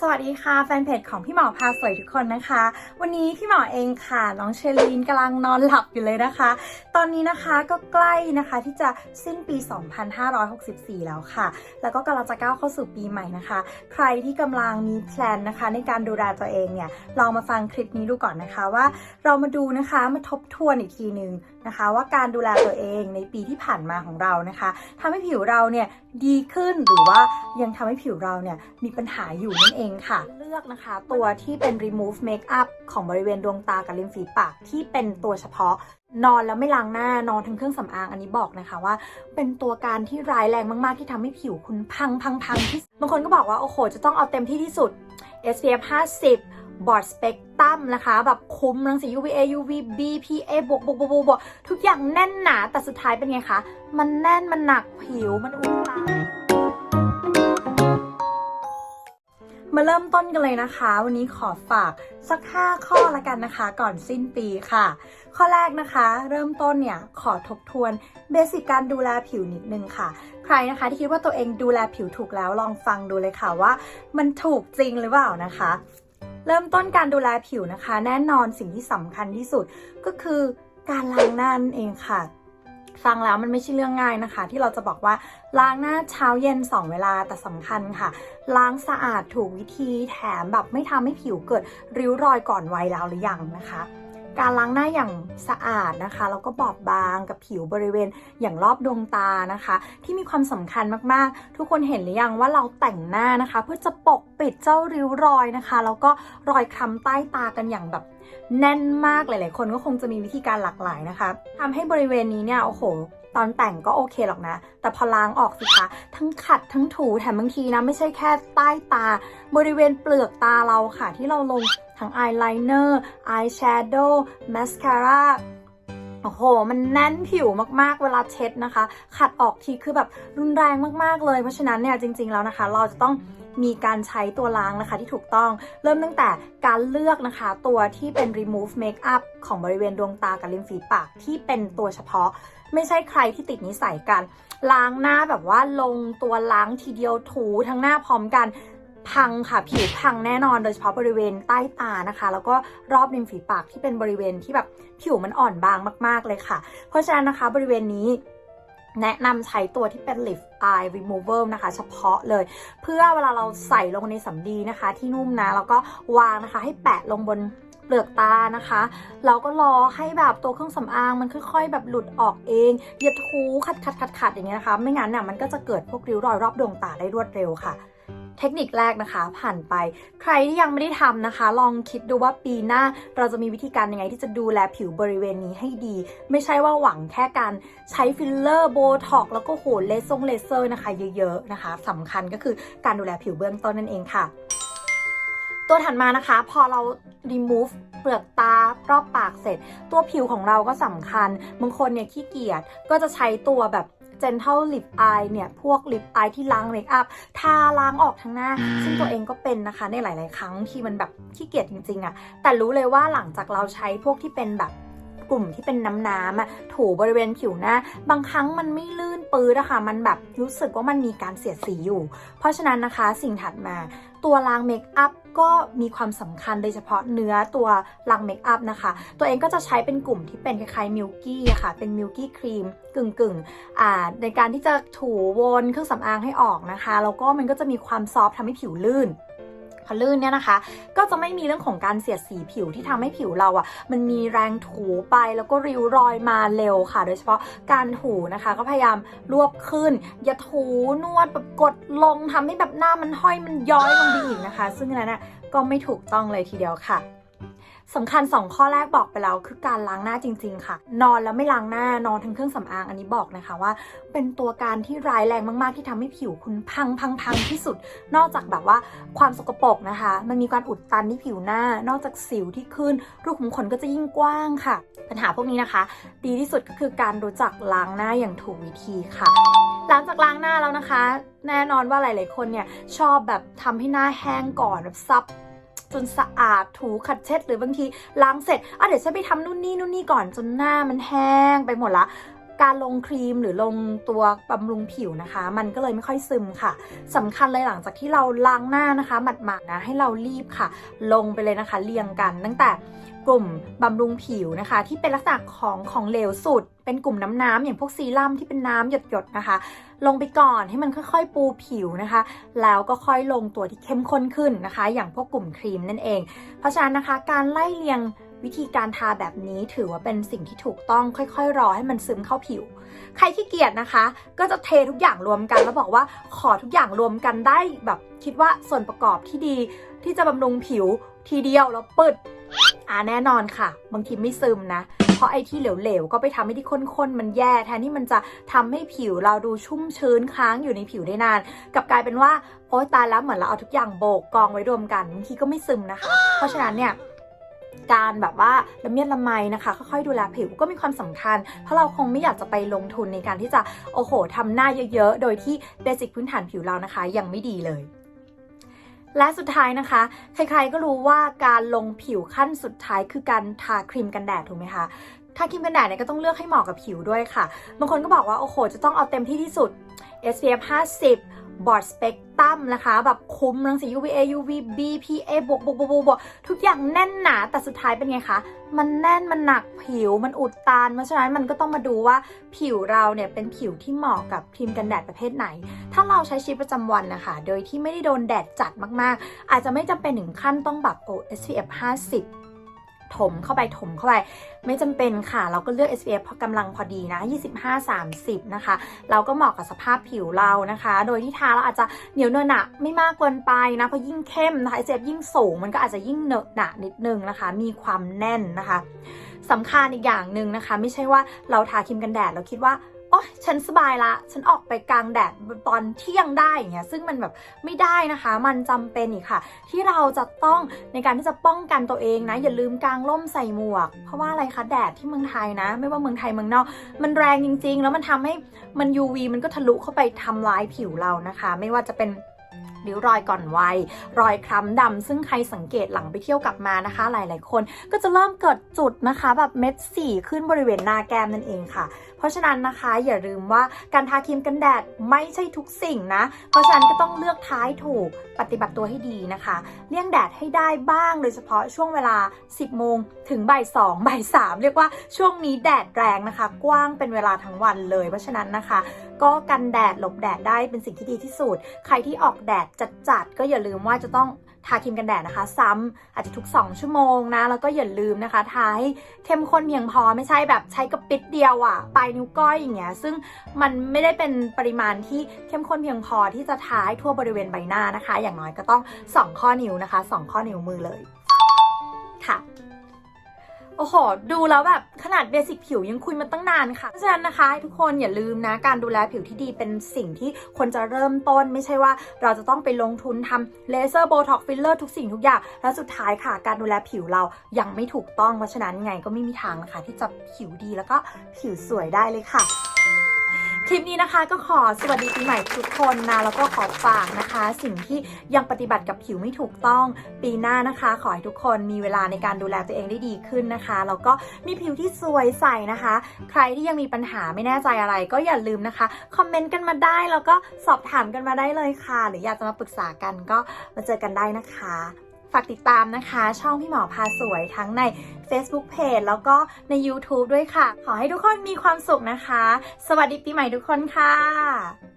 สวัสดีค่ะ แฟนเพจของพี่หมอพาสวยทุกคนนะคะ วันนี้พี่หมอเองค่ะ น้องเชลีนกำลังนอนหลับอยู่เลยนะคะ ตอนนี้นะคะก็ใกล้นะคะที่จะสิ้นปี 2564 แล้วค่ะ แล้วก็กำลังจะก้าวเข้าสู่ปีใหม่นะคะ ใครที่กำลังมีแพลนนะคะ ในการดูแลตัวเองเนี่ยลองมาฟังคลิปนี้ดูก่อนนะคะว่า เรามาดูนะคะมาทบทวนอีกทีหนึ่ง นะคะ ว่าการดูแลตัวเองในปีที่ผ่านมาของเรานะคะทำให้ผิวเราเนี่ยดีขึ้นหรือว่ายังทำให้ผิวเราเนี่ยมีปัญหาอยู่นั่นเองค่ะ เลือกนะคะ ตัวที่เป็น remove makeup ของบริเวณดวงตากับริมฝีปากที่เป็นตัวเฉพาะนอนแล้วไม่ล้างหน้านอนทั้งเครื่องสำอางอันนี้บอกนะคะว่า เป็นตัวการที่ร้ายแรงมากๆที่ทำให้ผิวคุณพังพังพังที่บางคนก็บอกว่า โอ้โห จะต้องเอาเต็มที่ที่สุด SPF 50 บอร์ดสเปกตรัมนะคะ แบบคุ้มรังสี UVA UVB PA บวกบวกบวกบวกทุกอย่างแน่นหนา แต่สุดท้ายเป็นไงคะ มันแน่นมันหนักผิวมันอุ่นตามาเริ่มต้นกันเลยนะคะ วันนี้ขอฝากสัก 5 ข้อละกันนะคะ ก่อนสิ้นปีค่ะ ข้อแรกนะคะ เริ่มต้นเนี่ย ขอทบทวนเบสิกการดูแลผิวนิดนึงค่ะ ใครนะคะที่คิดว่าตัวเองดูแลผิวถูกแล้วลองฟังดูเลยค่ะว่า มันถูกจริงหรือเปล่านะคะ เริ่มต้นการดูแลผิวนะคะ แน่นอนสิ่งที่สำคัญที่สุดก็คือการล้างหน้านั่นเองค่ะฟังแล้วมันไม่ใช่เรื่องง่ายนะคะ ที่เราจะบอกว่าล้างหน้าเช้าเย็น 2 เวลาแต่สำคัญค่ะ ล้างสะอาดถูกวิธีแถมแบบไม่ทำให้ผิวเกิดริ้วรอยก่อนวัยแล้วหรือยังนะคะ การล้างหน้าอย่างสะอาดนะคะแล้วก็บอบบางกับผิวบริเวณอย่างรอบดวงตานะคะ ที่มีความสำคัญมากๆ ทุกคนเห็นหรือยังว่าเราแต่งหน้านะคะ เพื่อจะปกปิดเจ้าริ้วรอยนะคะแล้วก็รอยคล้ำใต้ตากันอย่างแบบแน่นมากหลายๆ คนก็คงจะมีวิธีการหลากหลายนะคะทำให้บริเวณนี้เนี่ยโอ้โหตอนแต่งก็โอเคหรอกนะ แต่พอล้างออกสิคะ ทั้งขัดทั้งถูแถมบางทีนะ ไม่ใช่แค่ใต้ตา บริเวณเปลือกตาเราค่ะ ที่เราลง ทั้งอายไลเนอร์อายแชโดว์มาสคาร่าโอ้โห มันแน่นผิวมากๆ เวลาเช็ดนะคะ ขัดออกทีคือแบบรุนแรงมากๆเลย เพราะฉะนั้นเนี่ยจริง ๆ แล้วนะคะ เราจะต้องมีการใช้ตัวล้างนะคะที่ถูกต้อง เริ่มตั้งแต่การเลือกนะคะ ตัวที่เป็น remove makeup ของบริเวณดวงตากับริมฝีปากที่เป็นตัวเฉพาะ ไม่ใช่ใครที่ติดนิสัยกัน ล้างหน้าแบบว่าลงตัวล้างทีเดียวถูทั้งหน้าพร้อมกัน พังค่ะผิวพังแน่นอนโดยเฉพาะบริเวณใต้ตานะคะ แล้วก็รอบริมฝีปากที่เป็นบริเวณที่แบบผิวมันอ่อนบางมาก ๆเลยค่ะ เพราะฉะนั้นนะคะบริเวณนี้แนะนำใช้ตัวที่เป็น lift eye remover นะคะ เฉพาะเลย เพื่อเวลาเราใส่ลงในสำลีนะคะ ที่นุ่มนะ แล้วก็วางนะคะ ให้แปะลงบนเปลือกตานะคะ เราก็รอให้แบบตัวเครื่องสำอางมันค่อยๆ แบบหลุดออกเองอย่าทูขัดขัดขัดขัดอย่างเงี้ยนะคะ ไม่งั้นน่ะมันก็จะเกิดพวกริ้วรอยรอบดวงตาได้รวดเร็วค่ะ เทคนิคแรกนะคะ ผ่านไป ใครที่ยังไม่ได้ทำนะคะ ลองคิดดูว่าปีหน้าเราจะมีวิธีการยังไงที่จะดูแลผิวบริเวณนี้ให้ดี ไม่ใช่ว่าหวังแค่การใช้ฟิลเลอร์โบท็อกแล้วก็โหนเลเซอร์เลเซอร์นะคะเยอะๆนะคะสำคัญก็คือการดูแลผิวเบื้องต้นนั่นเองค่ะ ตัวถัดมานะคะ พอเรา remove เปลือกตารอบปากเสร็จ ตัวผิวของเราก็สำคัญบางคนเนี่ยขี้เกียจก็จะใช้ตัวแบบ gentle lip eye เนี่ย พวก lip eye ที่ล้างเมคอัพทาล้างออกทั้งหน้า ซึ่งตัวเองก็เป็นนะคะในหลาย ๆ ครั้งที่มันแบบขี้เกียจจริง ๆอะแต่รู้เลยว่าหลังจากเราใช้พวกที่เป็นแบบกลุ่มที่เป็นน้ำๆอะถูบริเวณผิวหน้า บางครั้งมันไม่ลื่นปื้ดอะค่ะ มันแบบรู้สึกว่ามันมีการเสียดสีอยู่ เพราะฉะนั้นนะคะสิ่งถัดมา ตัวล้างเมคอัพก็มีความสำคัญโดยเฉพาะเนื้อตัวล้างเมคอัพนะคะ ตัวเองก็จะใช้เป็นกลุ่มที่เป็นคล้ายๆมิลกี้ค่ะ เป็นมิลกี้ครีมกึ่งๆอ่าในการที่จะถูวนเครื่องสำอางให้ออกนะคะ แล้วก็มันก็จะมีความซอฟต์ทำให้ผิวลื่น พอลื่นเนี่ยนะคะ ก็จะไม่มีเรื่องของการเสียดสีผิวที่ทำให้ผิวเราอะ่ะ มันมีแรงถูไปแล้วก็ริ้วรอยมาเร็วค่ะ โดยเฉพาะการถูนะคะ ก็พยายามรวบขึ้น อย่าถูนวดแบบกดลงทำให้แบบหน้ามันห้อยมันย้อยลงไปอีกนะคะ ซึ่งนนั้นน่ะก็ไม่ถูกต้องเลยทีเดียวค่ะ สำคัญ 2 ข้อแรกบอกไปแล้วคือการล้างหน้าจริง ๆ ค่ะ นอนแล้วไม่ล้างหน้านอนทั้งเครื่องสำอางอันนี้บอกนะคะว่า เป็นตัวการที่ร้ายแรงมากๆ ที่ทำให้ผิวคุณพังพังพังที่สุด นอกจากแบบว่าความสกปรกนะคะ มันมีการอุดตันที่ผิวหน้า นอกจากสิวที่ขึ้น รูขุมขนก็จะยิ่งกว้างค่ะ ปัญหาพวกนี้นะคะ ดีที่สุดก็คือการรู้จักล้างหน้าอย่างถูกวิธีค่ะ หลังจากล้างหน้าแล้วนะคะ แน่นอนว่าหลาย ๆ คนเนี่ยชอบแบบทำให้หน้าแห้งก่อนแบบซับ จนสะอาดถูขัดเช็ดหรือบางทีล้างเสร็จอะเดี๋ยวฉันไปทำนู่นนี่นู่นนี่ก่อนจนหน้ามันแห้งไปหมดละ การลงครีมหรือลงตัวบำรุงผิวนะคะ มันก็เลยไม่ค่อยซึมค่ะสำคัญเลยหลังจากที่เราล้างหน้านะคะหมาดๆนะให้เรารีบค่ะ ลงไปเลยนะคะเรียงกัน ตั้งแต่กลุ่มบำรุงผิวนะคะ ที่เป็นลักษณะของของเหลวสุด เป็นกลุ่มน้ำน้ำๆอย่างพวกซีรั่มที่เป็นน้ำหยดๆนะคะ ลงไปก่อนให้มันค่อยๆปูผิวนะคะ แล้วก็ค่อยลงตัวที่เข้มข้นขึ้นนะคะ อย่างพวกกลุ่มครีมนั่นเอง เพราะฉะนั้นนะคะการไล่เรียง วิธีการทาแบบนี้ถือว่าเป็นสิ่งที่ถูกต้องค่อยๆ รอให้มันซึมเข้าผิว ใครขี้เกียจนะคะ ก็จะเททุกอย่างรวมกันแล้วบอกว่าขอทุกอย่างรวมกันได้แบบคิดว่าส่วนประกอบที่ดีที่จะบำรุงผิวทีเดียวแล้วปึดอ่าแน่นอนค่ะ บางทีไม่ซึมนะ เพราะไอ้ที่เหลวๆ ก็ไปทำให้ที่ข้นๆ มันแย่ แทนที่มันจะทำให้ผิวเราดูชุ่มชื้นค้างอยู่ในผิวได้นานกลับกลายเป็นว่า โอ๊ยตายแล้วเหมือนเราเอาทุกอย่างโบกกองไว้รวมกันบางทีก็ไม่ซึมนะคะ เพราะฉะนั้นเนี่ย การแบบว่าละเมียดละไมนะคะค่อยๆดูแลผิวก็มีความสำคัญ เพราะเราคงไม่อยากจะไปลงทุนในการที่จะโอ้โหทำหน้าเยอะๆ โดยที่เบสิกพื้นฐานผิวเรานะคะ ยังไม่ดีเลยและสุดท้ายนะคะ ใครๆก็รู้ว่าการลงผิวขั้นสุดท้ายคือการทาครีมกันแดดถูกไหมคะทาครีมกันแดดเนี่ยก็ต้องเลือกให้เหมาะกับผิวด้วยค่ะ บางคนก็บอกว่า โอ้โห จะต้องเอาเต็มที่ที่สุด SPF 50 บอร์ดสเปกตรัมนะคะ แบบคุ้มรังสี UVA UVB PA บวกบวกบวกบวกบวกทุกอย่างแน่นหนา แต่สุดท้ายเป็นไงคะ มันแน่น มันหนักผิว มันอุดตัน เพราะฉะนั้นมันก็ต้องมาดูว่าผิวเราเนี่ยเป็นผิวที่เหมาะกับครีมกันแดดประเภทไหน ถ้าเราใช้ชีวิตประจำวันนะคะ โดยที่ไม่ได้โดนแดดจัดมากๆ อาจจะไม่จำเป็นถึงขั้นต้องแบบโอ้ SPF 50 ถมเข้าไปถมเข้าไป ไม่จำเป็นค่ะ เราก็เลือก SPF พอกำลังพอดีนะ 25-30 นะคะ เราก็เหมาะกับสภาพผิวเรานะคะ โดยที่ทาเราอาจจะเหนียวเนอะหนะไม่มากเกินไปนะเพราะยิ่งเข้มนะคะ SPF ยิ่งสูงมันก็อาจจะยิ่งเนอะหนะนิดนึงนะคะ มีความแน่นนะคะสำคัญอีกอย่างหนึ่งนะคะ ไม่ใช่ว่าเราทาครีมกันแดดเราคิดว่า อ๊ยฉันสบายละ ฉันออกไปกลางแดดตอนเที่ยงได้อย่างเงี้ยซึ่งมันแบบไม่ได้นะคะ มันจำเป็นอีกค่ะ ที่เราจะต้องในการที่จะป้องกันตัวเองนะ อย่าลืมกางร่มใส่หมวก เพราะว่าอะไรคะแดดที่เมืองไทยนะ ไม่ว่าเมืองไทยเมืองนอก มันแรงจริง ๆ แล้วมันทำให้มัน UV มันก็ทะลุเข้าไปทำลายผิวเรานะคะ ไม่ว่าจะเป็น ริ้วรอยก่อนวัย รอยคล้ำดำซึ่งใครสังเกตหลังไปเที่ยวกลับมานะคะ หลายๆคน ก็จะเริ่มเกิดจุดนะคะแบบเม็ดสีขึ้นบริเวณหน้าแก้มนั่นเองค่ะ เพราะฉะนั้นนะคะอย่าลืมว่าการทาครีมกันแดดไม่ใช่ทุกสิ่งนะ เพราะฉะนั้นก็ต้องเลือกท้ายถูกปฏิบัติตัวให้ดีนะคะ เลี่ยงแดดให้ได้บ้าง โดยเฉพาะช่วงเวลา 10 โมงถึงบ่าย2บ่าย3เรียกว่าช่วงนี้แดดแรงนะคะ กว้างเป็นเวลาทั้งวันเลย เพราะฉะนั้นนะคะ ก็กันแดดหลบแดดได้เป็นสิ่งที่ดีที่สุด ใครที่ออกแดดจัดๆก็อย่าลืมว่าจะต้องทาครีมกันแดดนะคะ ซ้ำอาจจะทุก 2 ชั่วโมงนะ แล้วก็อย่าลืมนะคะ ทาให้เข้มข้นเพียงพอไม่ใช่แบบใช้กระปิดเดียวอะปลายนิ้วก้อยอย่างเงี้ยซึ่งมันไม่ได้เป็นปริมาณที่เข้มข้นเพียงพอที่จะทาให้ทั่วบริเวณใบหน้านะคะ อย่างน้อยก็ต้อง 2 ข้อนิ้วนะคะ 2 ข้อนิ้วมือเลยค่ะ โอ้โห ดูแล้วแบบขนาดเบสิกผิวยังคุยมาตั้งนานค่ะ เพราะฉะนั้นนะคะ ทุกคนอย่าลืมนะ การดูแลผิวที่ดีเป็นสิ่งที่ควรจะเริ่มต้น ไม่ใช่ว่าเราจะต้องไปลงทุนทำเลเซอร์โบท็อกฟิลเลอร์ทุกสิ่งทุกอย่าง แล้วสุดท้ายค่ะ การดูแลผิวเรายังไม่ถูกต้อง เพราะฉะนั้นไงก็ไม่มีทางนะคะที่จะผิวดีแล้วก็ผิวสวยได้เลยค่ะ คลิปนี้นะคะก็ขอสวัสดีปีใหม่ทุกคนนะแล้วก็ขอฝากนะคะ สิ่งที่ยังปฏิบัติกับผิวไม่ถูกต้องปีหน้านะคะ ขอให้ทุกคนมีเวลาในการดูแลตัวเองได้ดีขึ้นนะคะแล้วก็มีผิวที่สวยใสนะคะ ใครที่ยังมีปัญหาไม่แน่ใจอะไร ก็อย่าลืมนะคะคอมเมนต์กันมาได้แล้วก็สอบถามกันมาได้เลยค่ะ หรืออยากจะมาปรึกษากันก็มาเจอกันได้นะคะ ฝากติดตามนะคะ ช่องพี่หมอพาสวยทั้งใน Facebook Page แล้วก็ใน YouTube ด้วยค่ะ ขอให้ทุกคนมีความสุขนะคะ สวัสดีปีใหม่ทุกคนค่ะ